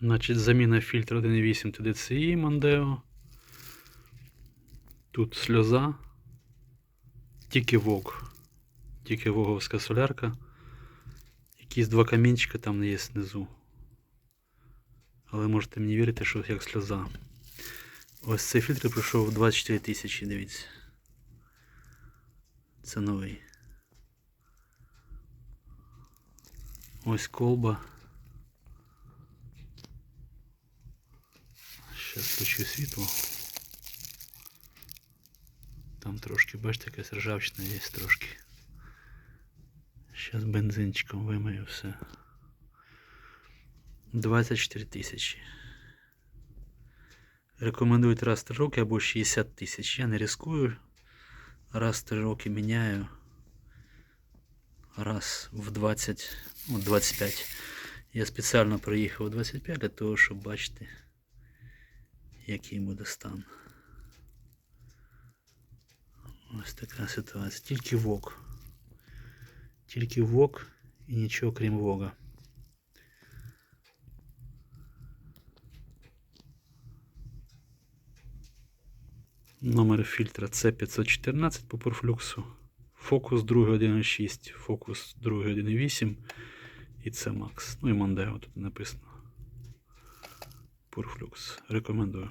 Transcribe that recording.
Значить, заміна фільтра 1.8 TDCI Mondeo. Тут сльоза. Тільки вог. Тільки воговська солярка. Якісь два камінчика там є знизу. Але можете мені вірити, що як сльоза. Ось цей фільтр пройшов 24 тисячі, дивіться. Це новий. Ось колба. Зараз включу світло. Там трошки, бачите, якась ржавчина є трошки. Зараз бензинчиком вимию все. 24 тисячі. Рекомендують раз в 3 роки або 60 тисяч. Я не рискую. Раз в 3 роки міняю. Раз в 20, ну, 25. Я спеціально приїхав 25 для того, щоб бачити, який буде стан. Ось така ситуація. Тільки вок. Тільки вок і нічого крім вога. Номер фільтра C514 по порфлюксу. Фокус 2.1.6, фокус 2.1.8 і це Max. Ну і Mondeo тут написано. Порфлюкс. Рекомендую.